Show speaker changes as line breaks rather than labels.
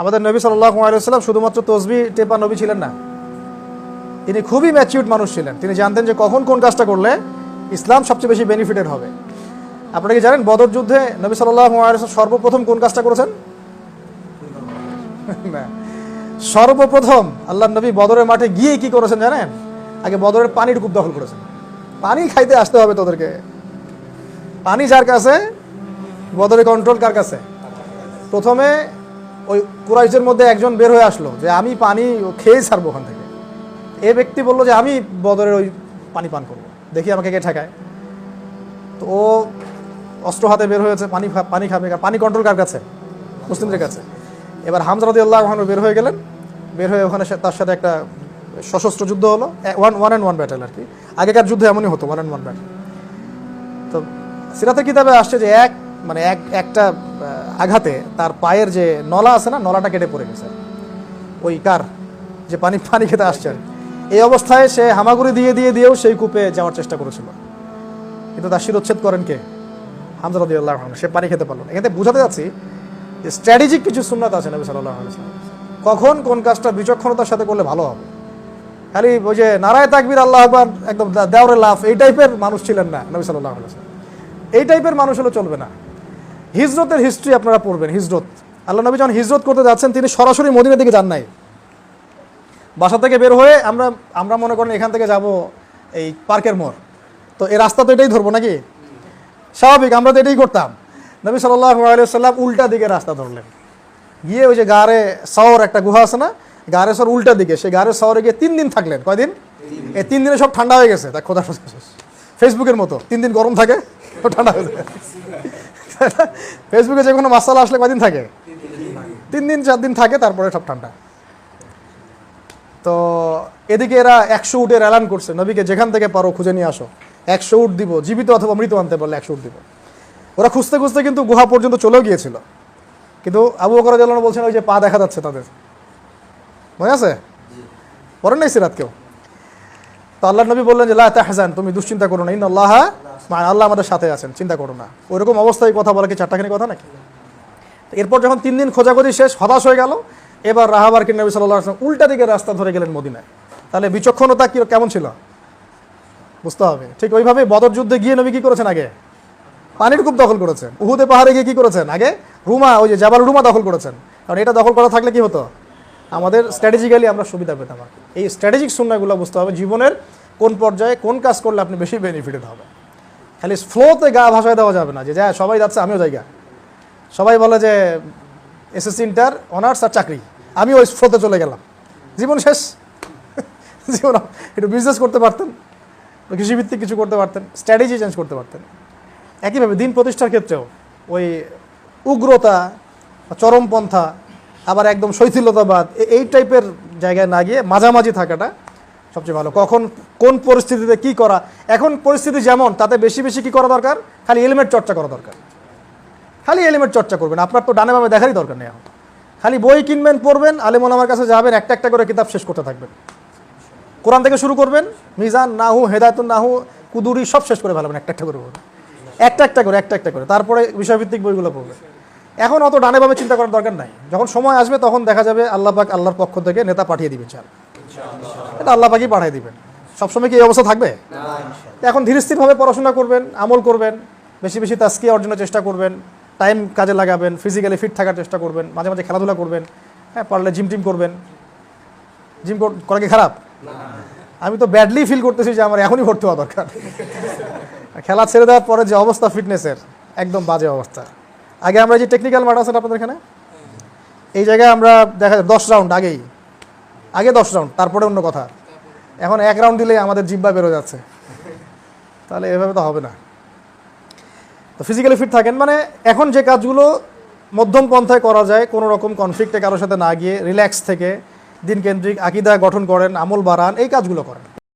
আমাদের নবী আলাইসাল্লাম শুধুমাত্র তসবি টেপা নবী ছিলেন না। তিনি খুবই ম্যাচিউড মানুষ ছিলেন। তিনি জানতেন যে কখন কোন কাজটা করলে ইসলাম সবচেয়ে বেশি বেনিফিটেড হবে। আপনারা কি জানেন বদর যুদ্ধে নবী আলাইসাল্লাম সর্বপ্রথম কোন কাজটা করেছেন? সর্বপ্রথম আল্লাহ নবী বদরের মাঠে গিয়ে কি করেছেন জানেন? আগে বদরের পানির কূপ দখল করেছেন। পানি খাইতে আসতে হবে তোদেরকে। পানি যার কাছে? বদরের কন্ট্রোল কার কাছে? প্রথমে ওই কুরাইশের মধ্যে একজন বের হয়ে আসলো যে আমি পানি খেয়ে ছাড়বো ওখান থেকে। এ ব্যক্তি বলল যে আমি বদরের ওই পানি পান করব। দেখি আমাকে কে ঠেকায়। তো ও অস্ত্র হাতে বের হয়েছে, পানি পানি খাবে পানি কন্ট্রোল কার কাছে? মুসলিমদের কাছে। এবার হামজারদি আল্লাহ ওখানে বের হয়ে গেলেন। বের হয়ে ওখানে তার সাথে একটা সশস্ত্র যুদ্ধ হলো। One one and one battle আর কি। আগেকার যুদ্ধ এমনই হতো ওয়ান অ্যান্ড ওয়ান ব্যাটেল তো সিরাতের কিতাবে আসছে যে এক মানে এক, একটা আঘাতে তার পায়ের যে নলা আছে না, নলাটা কেটে পড়ে গেছে। ওই কার? যে পানি পানি খেতে আসছে এই অবস্থায় সে হামাগুড়ি দিয়ে দিয়ে, দিয়েও সেই কূপে যাওয়ার চেষ্টা করেছিল। কিন্তু তার শিরোচ্ছেদ করেন কে? হামজা রদি আল্লাহ সে পানি খেতে পারল না। এখানে বুঝাতে যাচ্ছি যে স্ট্র্যাটেজিক কিছু সুন্নাত আছে নবী সাল্লাহ কখন কোন কাজটা বিচক্ষণতার সাথে করলে ভালো হবে? খালি ওই যে নারায় তাকবির, আল্লাহ আকবার, একদম দে- দেওরে লাফ, এই টাইপের মানুষ ছিলেন না নবী সাল্লাহ এই টাইপের মানুষ হলে চলবে না। হিজরতের হিস্ট্রি আপনারা পড়বেন, হিজরত। আল্লাহ নবী যখন হিজরত করতে যাচ্ছেন, তিনি সরাসরি মদিনার দিকে যান নাই। বাসা থেকে বের হয়ে আমরা আমরা মনে করেন এখান থেকে যাব এই পার্কের মোড়। তো এই রাস্তা তো এটাই ধরবো নাকি? স্বাভাবিক, আমরা তো এটাই করতাম। নবী সাল্লাহ আলাইসাল্লাম উল্টা দিকে রাস্তা ধরলেন। গিয়ে ওই যে গাড়ে শহর একটা গুহা আছে না? গাড়ে শহর উল্টা দিকে, সেই গাড়ে শহরে গিয়ে তিন দিন থাকলেন। কয়দিন? এই তিন দিনে সব ঠান্ডা হয়ে গেছে। তা খোদা ফেসবুকের মতো, তিন দিন গরম থাকে ঠান্ডা হয়ে যায়। ফেসবুকে যে কোনো মাসালা আসলে কয়দিন থাকে? তিন দিন, চার দিন থাকে, তারপরে সব ঠান্ডা। তো এদিকে এরা একশো উটের অ্যালান করছে, নবীকে যেখান থেকে পারো খুঁজে নিয়ে আসো। একশো উট দিব, জীবিত অথবা মৃত আনতে পারলে একশো উট দিব। ওরা খুঁজতে খুঁজতে কিন্তু গুহা পর্যন্ত চলেও গিয়েছিল। কিন্তু আবু বকর জালানো বলছেন, ওই যে পা দেখা যাচ্ছে তাদের। মনে আছে? পড়েন নাই সিরাত কেউ? তো আল্লাহ নবী বললেন যে, লা তাহজান, তুমি দুশ্চিন্তা করো না। ইন আল্লাহ মানে আল্লাহ আমাদের সাথে আছেন, চিন্তা করো না। ওইরকম অবস্থায় কথা বলা কি চারটাখানি কথা নাকি? এরপর যখন তিন দিন খোঁজাখুঁজি শেষ, হতাশ হয়ে গেল, এবার রাহাবার কি সাল্লাহ আসলাম উল্টা দিকে রাস্তা ধরে গেলেন মদিনায়। তাহলে বিচক্ষণতা কি, কেমন ছিল? বুঝতে হবে। ঠিক ওইভাবে বদর যুদ্ধে গিয়ে নবী কি করেছেন আগে? পানির কূপ দখল করেছেন। উহুদে পাহাড়ে গিয়ে কি করেছেন আগে? রুমা, ওই যে জাবাল রুমা দখল করেছেন। কারণ এটা দখল করা থাকলে কি হতো? আমাদের স্ট্র্যাটেজিক্যালি আমরা সুবিধা পেতাম এই স্ট্র্যাটেজিক শূন্যগুলো বুঝতে হবে, জীবনের কোন পর্যায়ে কোন কাজ করলে আপনি বেশি বেনিফিটেড হবে। খালি ফ্লোতে গা ভাষায় দেওয়া যাবে না যে, যা, সবাই যাচ্ছে, আমিও যাই গা। সবাই বলে যে, এসএসসি, ইন্টার, অনার্স আর চাকরি। আমি ওই ফ্লোতে চলে গেলাম। জীবন শেষ। জীবন, একটু বিজনেস করতে পারতেন। কৃষিভিত্তিক কিছু করতে পারতেন। স্ট্র্যাটেজি চেঞ্জ করতে পারতেন। একইভাবে দিন প্রতিষ্ঠার ক্ষেত্রেও ওই উগ্রতা, চরমপন্থা, আবার একদম শৈথিলতাবাদ এই টাইপের জায়গায় না গিয়ে মাঝামাঝি থাকাটা সবচেয়ে ভালো। কখন, কোন পরিস্থিতিতে কি করা, এখন পরিস্থিতি যেমন, তাতে বেশি বেশি কি করা দরকার? খালি এলিমেন্ট চর্চা করা দরকার। খালি এলিমেন্ট চর্চা করবেন, আপনার তো ডানে বামে দেখারই দরকার নেই এখন। খালি বই কিনবেন, পড়বেন আলেমন আমার কাছে যাবেন, একটা একটা করে কিতাব শেষ করতে থাকবেন। কোরআন থেকে শুরু করবেন, মিজান, নাহু, হেদায়তুন নাহু, কুদুরি সব শেষ করে ফেলাবেন, একটা একটা করে পড়বেন একটা একটা করে, একটা একটা করে। তারপরে বিষয়ভিত্তিক বইগুলো পড়বেন। এখন অত ডানে বামে চিন্তা করার দরকার নাই। যখন সময় আসবে, তখন দেখা যাবে আল্লাহ পাক আল্লাহর পক্ষ থেকে নেতা পাঠিয়ে দিবে, চাল। এটা আল্লাহ পাকই পাঠিয়ে দিবেন। সবসময় কি এই অবস্থা থাকবে? এখন ধীরে স্থিরভাবে পড়াশোনা করবেন, আমল করবেন, বেশি বেশি তাস্কি অর্জনের চেষ্টা করবেন টাইম কাজে লাগাবেন ফিজিক্যালি ফিট থাকার চেষ্টা করবেন, মাঝে মাঝে খেলাধুলা করবেন হ্যাঁ পারলে জিম টিম করবেন। জিম করা কি খারাপ? আমি তো ব্যাডলি ফিল করতেছি যে আমার এখনই ভর্তি হওয়া দরকার। খেলা ছেড়ে দেওয়ার পরে যে অবস্থা ফিটনেসের একদম বাজে অবস্থা। আগে আমরা যে টেকনিক্যাল মাঠ আছে আপনাদের এখানে? এই জায়গায় আমরা দেখা যায় দশ রাউন্ড আগেই আগে দশ রাউন্ড তারপরে অন্য কথা। এখন এক রাউন্ড দিলেই আমাদের জিব্বা বেরো যাচ্ছে। তাহলে এভাবে তো হবে না। তো ফিজিক্যালি ফিট থাকেন মানে এখন যে কাজগুলো মধ্যম পন্থায় করা যায়, কোনো রকম কনফ্লিক্টে কারোর সাথে না গিয়ে রিল্যাক্স থেকে দিনকেন্দ্রিক আকিদা গঠন করেন, আমল বাড়ান, এই কাজগুলো করেন।